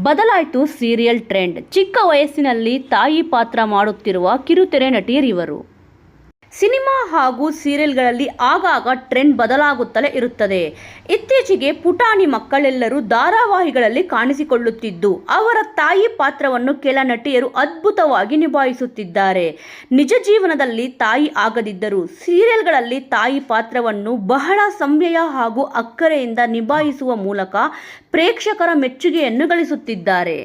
ಬದಲಾಯಿತು serial trend. ಚಿಕ್ಕ ವಯಸ್ಸಿನಲ್ಲಿ ತಾಯಿ ಪಾತ್ರ ಮಾಡುತ್ತಿರುವ ಕಿರುತೆರೆ ನಟಿಯರಿವರು. ಸಿನಿಮಾ ಹಾಗೂ ಸೀರಿಯಲ್ಗಳಲ್ಲಿ ಆಗಾಗ ಟ್ರೆಂಡ್ ಬದಲಾಗುತ್ತಲೇ ಇರುತ್ತದೆ. ಇತ್ತೀಚೆಗೆ ಪುಟಾಣಿ ಮಕ್ಕಳೆಲ್ಲರೂ ಧಾರಾವಾಹಿಗಳಲ್ಲಿ ಕಾಣಿಸಿಕೊಳ್ಳುತ್ತಿದ್ದು, ಅವರ ತಾಯಿ ಪಾತ್ರವನ್ನು ಕೆಲ ನಟಿಯರು ಅದ್ಭುತವಾಗಿ ನಿಭಾಯಿಸುತ್ತಿದ್ದಾರೆ. ನಿಜ ಜೀವನದಲ್ಲಿ ತಾಯಿ ಆಗದಿದ್ದರೂ ಸೀರಿಯಲ್ಗಳಲ್ಲಿ ತಾಯಿ ಪಾತ್ರವನ್ನು ಬಹಳ ಸಂಯಯ ಹಾಗೂ ಅಕ್ಕರೆಯಿಂದ ನಿಭಾಯಿಸುವ ಮೂಲಕ ಪ್ರೇಕ್ಷಕರ ಮೆಚ್ಚುಗೆಯನ್ನು ಗಳಿಸುತ್ತಿದ್ದಾರೆ.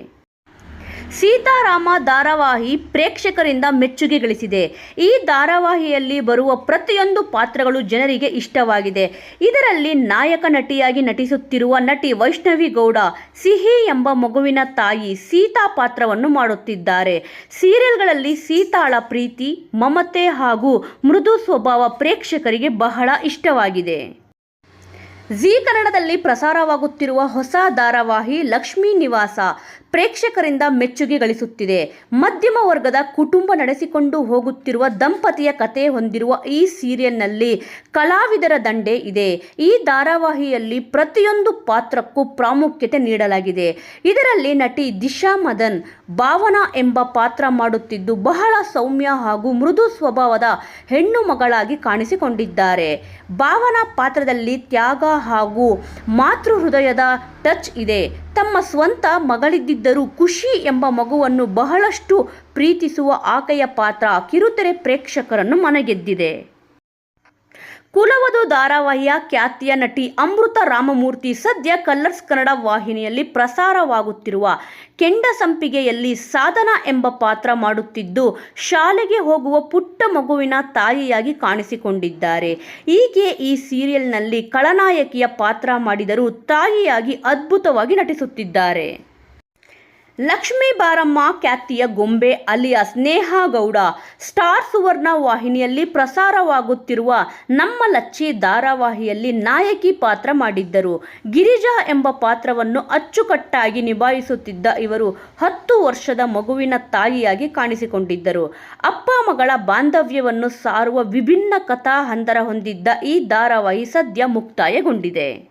ಸೀತಾರಾಮ ಧಾರಾವಾಹಿ ಪ್ರೇಕ್ಷಕರಿಂದ ಮೆಚ್ಚುಗೆ ಗಳಿಸಿದೆ ಈ ಧಾರಾವಾಹಿಯಲ್ಲಿ ಬರುವ ಪ್ರತಿಯೊಂದು ಪಾತ್ರಗಳು ಜನರಿಗೆ ಇಷ್ಟವಾಗಿದೆ. ಇದರಲ್ಲಿ ನಾಯಕ ನಟಿಯಾಗಿ ನಟಿಸುತ್ತಿರುವ ನಟಿ ವೈಷ್ಣವಿ ಗೌಡ, ಸಿಹಿ ಎಂಬ ಮಗುವಿನ ತಾಯಿ ಸೀತಾ ಪಾತ್ರವನ್ನು ಮಾಡುತ್ತಿದ್ದಾರೆ. ಸೀರಿಯಲ್ಗಳಲ್ಲಿ ಸೀತಾಳ ಪ್ರೀತಿ, ಮಮತೆ ಹಾಗೂ ಮೃದು ಸ್ವಭಾವ ಪ್ರೇಕ್ಷಕರಿಗೆ ಬಹಳ ಇಷ್ಟವಾಗಿದೆ. ಜೀ ಕನ್ನಡದಲ್ಲಿ ಪ್ರಸಾರವಾಗುತ್ತಿರುವ ಹೊಸ ಧಾರಾವಾಹಿ ಲಕ್ಷ್ಮೀ ನಿವಾಸ. ಪ್ರೇಕ್ಷಕರಿಂದ ಮೆಚ್ಚುಗೆ ಗಳಿಸುತ್ತಿದೆ. ಮಧ್ಯಮ ವರ್ಗದ ಕುಟುಂಬ ನಡೆಸಿಕೊಂಡು ಹೋಗುತ್ತಿರುವ ದಂಪತಿಯ ಕತೆ ಹೊಂದಿರುವ ಈ ಸೀರಿಯಲ್ನಲ್ಲಿ ಕಲಾವಿದರ ದಂಡೆ ಇದೆ. ಈ ಧಾರಾವಾಹಿಯಲ್ಲಿ ಪ್ರತಿಯೊಂದು ಪಾತ್ರಕ್ಕೂ ಪ್ರಾಮುಖ್ಯತೆ ನೀಡಲಾಗಿದೆ. ಇದರಲ್ಲಿ ನಟಿ ದಿಶಾ ಮದನ್, ಭಾವನಾ ಎಂಬ ಪಾತ್ರ ಮಾಡುತ್ತಿದ್ದು ಬಹಳ ಸೌಮ್ಯ ಹಾಗೂ ಮೃದು ಸ್ವಭಾವದ ಹೆಣ್ಣು ಮಗಳಾಗಿ ಕಾಣಿಸಿಕೊಂಡಿದ್ದಾರೆ. ಭಾವನಾ ಪಾತ್ರದಲ್ಲಿ ತ್ಯಾಗ ಹಾಗೂ ಮಾತೃ ಹೃದಯದ ಟಚ್ ಇದೆ. ತಮ್ಮ ಸ್ವಂತ ಮಗಳಿದ್ದರೂ ಖುಷಿ ಎಂಬ ಮಗುವನ್ನು ಬಹಳಷ್ಟು ಪ್ರೀತಿಸುವ ಆಕೆಯ ಪಾತ್ರ ಕಿರುತೆರೆ ಪ್ರೇಕ್ಷಕರನ್ನು ಮನಗೆದ್ದಿದೆ. ಕುಲವಧು ಧಾರಾವಾಹಿಯ ಖ್ಯಾತಿಯ ನಟಿ ಅಮೃತ ರಾಮಮೂರ್ತಿ ಸದ್ಯ ಕಲರ್ಸ್ ಕನ್ನಡ ವಾಹಿನಿಯಲ್ಲಿ ಪ್ರಸಾರವಾಗುತ್ತಿರುವ ಕೆಂಡ ಸಂಪಿಗೆಯಲ್ಲಿ ಸಾಧನ ಎಂಬ ಪಾತ್ರ ಮಾಡುತ್ತಿದ್ದು, ಶಾಲೆಗೆ ಹೋಗುವ ಪುಟ್ಟ ಮಗುವಿನ ತಾಯಿಯಾಗಿ ಕಾಣಿಸಿಕೊಂಡಿದ್ದಾರೆ. ಹೀಗೆ ಈ ಸೀರಿಯಲ್ನಲ್ಲಿ ಖಳನಾಯಕಿಯ ಪಾತ್ರ ಮಾಡಿದರೂ ತಾಯಿಯಾಗಿ ಅದ್ಭುತವಾಗಿ ನಟಿಸುತ್ತಿದ್ದಾರೆ. ಲಕ್ಷ್ಮೀ ಬಾರಮ್ಮ ಖ್ಯಾತಿಯ ಗೊಂಬೆ ಅಲಿಯ ಸ್ನೇಹ ಗೌಡ ಸ್ಟಾರ್ ಸುವರ್ಣ ವಾಹಿನಿಯಲ್ಲಿ ಪ್ರಸಾರವಾಗುತ್ತಿರುವ ನಮ್ಮ ಲಚ್ಚಿ ಧಾರಾವಾಹಿಯಲ್ಲಿ ನಾಯಕಿ ಪಾತ್ರ ಮಾಡಿದ್ದರು. ಗಿರಿಜಾ ಎಂಬ ಪಾತ್ರವನ್ನು ಅಚ್ಚುಕಟ್ಟಾಗಿ ನಿಭಾಯಿಸುತ್ತಿದ್ದ ಇವರು ಹತ್ತು ವರ್ಷದ ಮಗುವಿನ ತಾಯಿಯಾಗಿ ಕಾಣಿಸಿಕೊಂಡಿದ್ದರು. ಅಪ್ಪ ಮಗಳ ಬಾಂಧವ್ಯವನ್ನು ಸಾರುವ ವಿಭಿನ್ನ ಕಥಾ ಹಂದರ ಹೊಂದಿದ್ದ ಈ ಧಾರಾವಾಹಿ ಸದ್ಯ ಮುಕ್ತಾಯಗೊಂಡಿದೆ.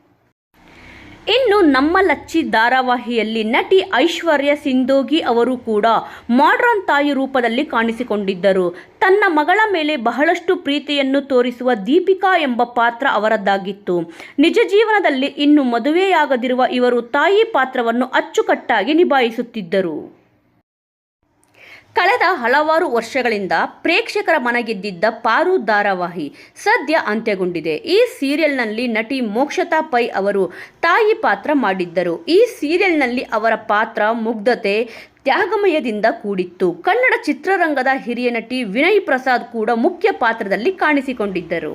ಇನ್ನು ನಮ್ಮ ಲಚ್ಚಿ ಧಾರಾವಾಹಿಯಲ್ಲಿ ನಟಿ ಐಶ್ವರ್ಯ ಸಿಂಧೋಗಿ ಅವರು ಕೂಡ ಮಾಡ್ರನ್ ತಾಯಿ ರೂಪದಲ್ಲಿ ಕಾಣಿಸಿಕೊಂಡಿದ್ದರು. ತನ್ನ ಮಗಳ ಮೇಲೆ ಬಹಳಷ್ಟು ಪ್ರೀತಿಯನ್ನು ತೋರಿಸುವ ದೀಪಿಕಾ ಎಂಬ ಪಾತ್ರ ಅವರದ್ದಾಗಿತ್ತು. ನಿಜ ಜೀವನದಲ್ಲಿ ಇನ್ನು ಮದುವೆಯಾಗದಿರುವ ಇವರು ತಾಯಿ ಪಾತ್ರವನ್ನು ಅಚ್ಚುಕಟ್ಟಾಗಿ ನಿಭಾಯಿಸುತ್ತಿದ್ದರು. ಕಳೆದ ಹಲವಾರು ವರ್ಷಗಳಿಂದ ಪ್ರೇಕ್ಷಕರ ಮನಗೆದ್ದಿದ್ದ ಪಾರು ಧಾರಾವಾಹಿ ಸದ್ಯ ಅಂತ್ಯಗೊಂಡಿದೆ. ಈ ಸೀರಿಯಲ್ನಲ್ಲಿ ನಟಿ ಮೋಕ್ಷತಾ ಪೈ ಅವರು ತಾಯಿ ಪಾತ್ರ ಮಾಡಿದ್ದರು. ಈ ಸೀರಿಯಲ್ನಲ್ಲಿ ಅವರ ಪಾತ್ರ ಮುಗ್ಧತೆ ತ್ಯಾಗಮಯದಿಂದ ಕೂಡಿತ್ತು. ಕನ್ನಡ ಚಿತ್ರರಂಗದ ಹಿರಿಯ ನಟಿ ವಿನಯ್ ಪ್ರಸಾದ್ ಕೂಡ ಮುಖ್ಯ ಪಾತ್ರದಲ್ಲಿ ಕಾಣಿಸಿಕೊಂಡಿದ್ದರು.